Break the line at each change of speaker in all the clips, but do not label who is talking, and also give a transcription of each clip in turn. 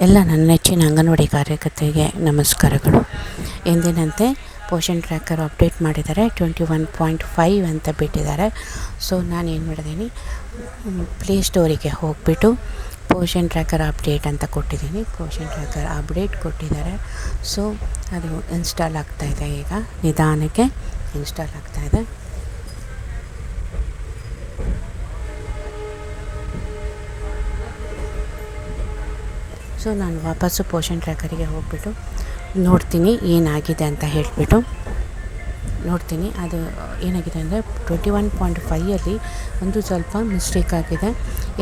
ಎಲ್ಲ ನನ್ನ ನೆಚ್ಚಿನ ಅಂಗನವಾಡಿ ಕಾರ್ಯಕರ್ತೆಗೆ ನಮಸ್ಕಾರಗಳು. ಎಂದಿನಂತೆ ಪೋಷನ್ ಟ್ರ್ಯಾಕರ್ ಅಪ್ಡೇಟ್ ಮಾಡಿದ್ದಾರೆ, ಟ್ವೆಂಟಿ ಒನ್ ಪಾಯಿಂಟ್ ಫೈವ್ ಅಂತ ಬಿಟ್ಟಿದ್ದಾರೆ. ಸೊ ನಾನು ಏನು ಮಾಡಿದ್ದೀನಿ ಪ್ಲೇಸ್ಟೋರಿಗೆ ಹೋಗಿಬಿಟ್ಟು ಪೋಷನ್ ಟ್ರ್ಯಾಕರ್ ಅಪ್ಡೇಟ್ ಅಂತ ಕೊಟ್ಟಿದ್ದೀನಿ. ಪೋಷನ್ ಟ್ರ್ಯಾಕರ್ ಅಪ್ಡೇಟ್ ಕೊಟ್ಟಿದ್ದಾರೆ. ಸೊ, ಅದು ಇನ್ಸ್ಟಾಲ್ ಆಗ್ತಾಯಿದೆ ಈಗ. ನಿಧಾನಕ್ಕೆ ಇನ್ಸ್ಟಾಲ್ ಆಗ್ತಾಯಿದೆ ಸೊ ನಾನು ವಾಪಸ್ಸು ಪೋಷನ್ ಟ್ರ್ಯಾಕರಿಗೆ ಹೋಗ್ಬಿಟ್ಟು ನೋಡ್ತೀನಿ ಏನಾಗಿದೆ ಅಂತ ಹೇಳಿಬಿಟ್ಟು. ನೋಡ್ತೀನಿ ಅದು ಏನಾಗಿದೆ ಅಂದರೆ ಟ್ವೆಂಟಿ ಒನ್ ಪಾಯಿಂಟ್ ಫೈಯಲ್ಲಿ ಒಂದು ಸ್ವಲ್ಪ ಮಿಸ್ಟೇಕ್ ಆಗಿದೆ.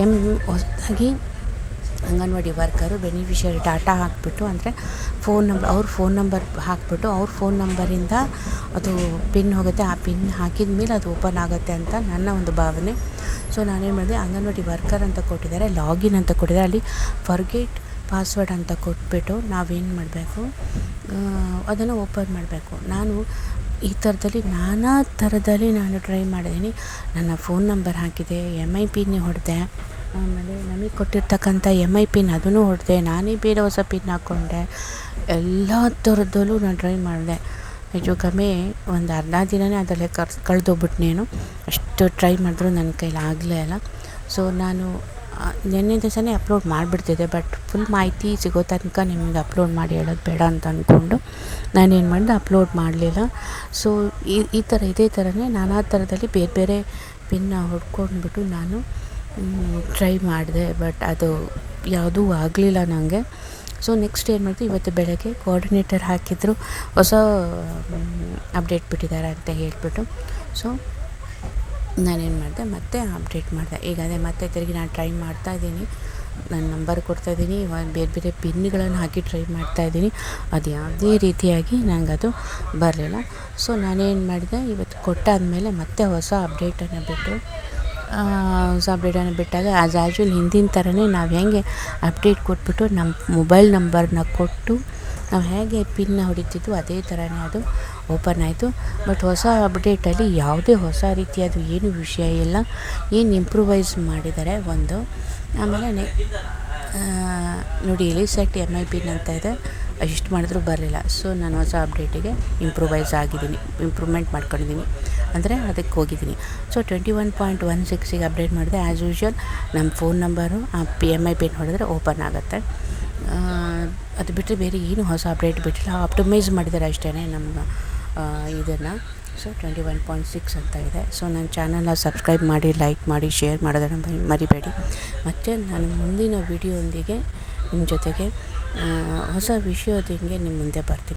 ಎಂ ಹೊಸದಾಗಿ ಅಂಗನವಾಡಿ ವರ್ಕರು ಬೆನಿಫಿಷರಿ ಡಾಟಾ ಹಾಕಿಬಿಟ್ಟು ಅಂದರೆ ಫೋನ್ ನಂಬರ್ ಅವ್ರ ಫೋನ್ ನಂಬರ್ ಹಾಕಿಬಿಟ್ಟು ಅವ್ರ ಫೋನ್ ನಂಬರಿಂದ ಅದು ಪಿನ್ ಹೋಗುತ್ತೆ. ಆ ಪಿನ್ ಹಾಕಿದ ಮೇಲೆ ಅದು ಓಪನ್ ಆಗುತ್ತೆ ಅಂತ ನನ್ನ ಒಂದು ಭಾವನೆ. ಸೊ ನಾನೇನು ಮಾಡಿದೆ, ಅಂಗನವಾಡಿ ವರ್ಕರ್ ಅಂತ ಕೊಟ್ಟಿದ್ದಾರೆ, ಲಾಗಿನ್ ಅಂತ ಕೊಟ್ಟಿದ್ದಾರೆ. ಅಲ್ಲಿ ಫರ್ಗೇಟ್ ಪಾಸ್ವರ್ಡ್ ಅಂತ ಕೊಟ್ಬಿಟ್ಟು ನಾವೇನು ಮಾಡಬೇಕು? ಅದನ್ನು ಓಪನ್ ಮಾಡಬೇಕು. ನಾನು ಈ ಥರದಲ್ಲಿ ನಾನಾ ಥರದಲ್ಲಿ ನಾನು ಟ್ರೈ ಮಾಡಿದ್ದೀನಿ. ನನ್ನ ಫೋನ್ ನಂಬರ್ ಹಾಕಿದೆ ಎಂ ಐ ಪಿನ್ ಹೊಡೆದೆ, ಆಮೇಲೆ ನಮಗೆ ಕೊಟ್ಟಿರ್ತಕ್ಕಂಥ ಎಂ ಐ ಪಿನ್ ಅದನ್ನು ಹೊಡೆದೆ, ನಾನೇ ಬೇರೆ ಹೊಸ ಪಿನ್ ಹಾಕ್ಕೊಂಡೆ ಎಲ್ಲ ಥರದಲ್ಲೂ ನಾನು ಟ್ರೈ ಮಾಡಿದೆ. ಹೆಚ್ಚು ಕಮ್ಮಿ ಒಂದು ಅರ್ಧ ದಿನವೇ ಅದರಲ್ಲೇ ಕರ್ಸ್ ನೀನು. ಅಷ್ಟು ಟ್ರೈ ಮಾಡಿದ್ರು ನನ್ನ ಕೈಲಿ ಆಗಲೇ ಇಲ್ಲ. ಸೊ ನಾನು ನಿನ್ನೆ ದಿವಸನೇ ಅಪ್ಲೋಡ್ ಮಾಡಿಬಿಡ್ತಿದ್ದೆ, ಬಟ್ ಫುಲ್ ಮಾಹಿತಿ ಸಿಗೋ ತನಕ ನಿಮಗೆ ಅಪ್ಲೋಡ್ ಮಾಡಿ ಹೇಳೋದು ಬೇಡ ಅಂತ ಅಂದ್ಕೊಂಡು ನಾನೇನು ಮಾಡಿದೆ, ಅಪ್ಲೋಡ್ ಮಾಡಲಿಲ್ಲ. ಸೊ ಈ ಈ ಥರ, ಇದೇ ಥರನೇ ನಾನಾ ಥರದಲ್ಲಿ ಬೇರೆ ಬೇರೆ ಪಿನ್ನ ಹೊಡ್ಕೊಂಡ್ಬಿಟ್ಟು ನಾನು ಟ್ರೈ ಮಾಡಿದೆ, ಬಟ್ ಅದು ಯಾವುದೂ ಆಗಲಿಲ್ಲ ನನಗೆ ಸೊ ನೆಕ್ಸ್ಟ್ ಏನು ಮಾಡಿದೆ, ಇವತ್ತು ಬೆಳಗ್ಗೆ ಕೋಆರ್ಡಿನೇಟರ್ ಹಾಕಿದ್ರು, ಹೊಸ ಅಪ್ಡೇಟ್ ಬಿಟ್ಟಿದ್ದಾರೆ ಅಂತ ಹೇಳಿಬಿಟ್ಟು. ಸೊ ನಾನೇನು ಮಾಡಿದೆ, ಮತ್ತೆ ಅಪ್ಡೇಟ್ ಮಾಡಿದೆ. ಈಗ ಅದೇ ಮತ್ತೆ ತಿರುಗಿ ನಾನು ಟ್ರೈ ಮಾಡ್ತಾಯಿದ್ದೀನಿ ನನ್ನ ನಂಬರ್ ಕೊಡ್ತಾಯಿದ್ದೀನಿ ಇವಾಗ ಬೇರೆ ಬೇರೆ ಪಿನ್ಗಳನ್ನು ಹಾಕಿ ಟ್ರೈ ಮಾಡ್ತಾ ಇದ್ದೀನಿ. ಅದು ಯಾವುದೇ ರೀತಿಯಾಗಿ ನಂಗೆ ಅದು ಬರಲಿಲ್ಲ ಸೊ ನಾನೇನು ಮಾಡಿದೆ, ಇವತ್ತು ಕೊಟ್ಟಾದಮೇಲೆ ಮತ್ತೆ ಹೊಸ ಅಪ್ಡೇಟನ್ನು ಬಿಟ್ಟು ಹೊಸ ಅಪ್ಡೇಟನ್ನು ಬಿಟ್ಟಾಗ ಆ್ಯಸ್ ಆ್ಯಶುವಲ್ ಹಿಂದಿನ ಥರನೇ ನಾವು ಹೆಂಗೆ ಅಪ್ಡೇಟ್ ಕೊಟ್ಬಿಟ್ಟು ನಮ್ಮ ಮೊಬೈಲ್ ನಂಬರ್ನ ಕೊಟ್ಟು ನಾವು ಹೇಗೆ ಪಿನ್ನ ಹೊಡಿತಿದ್ವು ಅದೇ ಥರನೇ ಅದು ಓಪನ್ ಆಯಿತು. ಬಟ್ ಹೊಸ ಅಪ್ಡೇಟಲ್ಲಿ ಯಾವುದೇ ಹೊಸ ರೀತಿಯಾದ ಏನು ವಿಷಯ ಇಲ್ಲ. ಏನು ಇಂಪ್ರೂವೈಸ್ ಮಾಡಿದ್ದಾರೆ ಒಂದು. ಆಮೇಲೆ ನೆ ನೋಡಿ ಇಲ್ಲಿ ಎಂ ಐ ಪಿನ್ ಅಂತ ಇದೆ. ಇಷ್ಟು ಮಾಡಿದ್ರೂ ಬರಲಿಲ್ಲ. ಸೊ ನಾನು ಹೊಸ ಅಪ್ಡೇಟಿಗೆ ಇಂಪ್ರೂವೈಸ್ ಆಗಿದ್ದೀನಿ. ಇಂಪ್ರೂವ್ಮೆಂಟ್ ಮಾಡ್ಕೊಂಡಿದ್ದೀನಿ. ಅಂದರೆ ಅದಕ್ಕೆ ಹೋಗಿದ್ದೀನಿ. So twenty one point one ಸಿಕ್ಸಿಗೆ update ಮಾಡಿದೆ. ಆ್ಯಸ್ ಯೂಶ್ವಲ್ ನಮ್ಮ ಫೋನ್ ನಂಬರು ಆ ಪಿ ಎಂ ಐ ಪಿನ್ ಹೊಡೆದ್ರೆ ಓಪನ್ ಆಗುತ್ತೆ. ಅದು ಬಿಟ್ಟರೆ ಬೇರೆ ಏನು ಹೊಸ ಅಪ್ಡೇಟ್ ಬಿಟ್ಟಿಲ್ಲ. ಆಪ್ಟಮೈಸ್ ಮಾಡಿದ್ದಾರೆ ಅಷ್ಟೇ ನಮ್ಮ ಇದನ್ನು. So twenty one point six ಅಂತ ಇದೆ. ಸೊ ನನ್ನ ಚಾನಲ್ನ ಸಬ್ಸ್ಕ್ರೈಬ್ ಮಾಡಿ, ಲೈಕ್ ಮಾಡಿ, ಶೇರ್ ಮಾಡೋದನ್ನು ಮರಿಬೇಡಿ. ಮತ್ತು ನಾನು ಮುಂದಿನ ವೀಡಿಯೋದೊಂದಿಗೆ ನಿಮ್ಮ ಜೊತೆಗೆ ಹೊಸ ವಿಷಯದೊಂದಿಗೆ ನಿಮ್ಮ ಮುಂದೆ ಬರ್ತೀನಿ.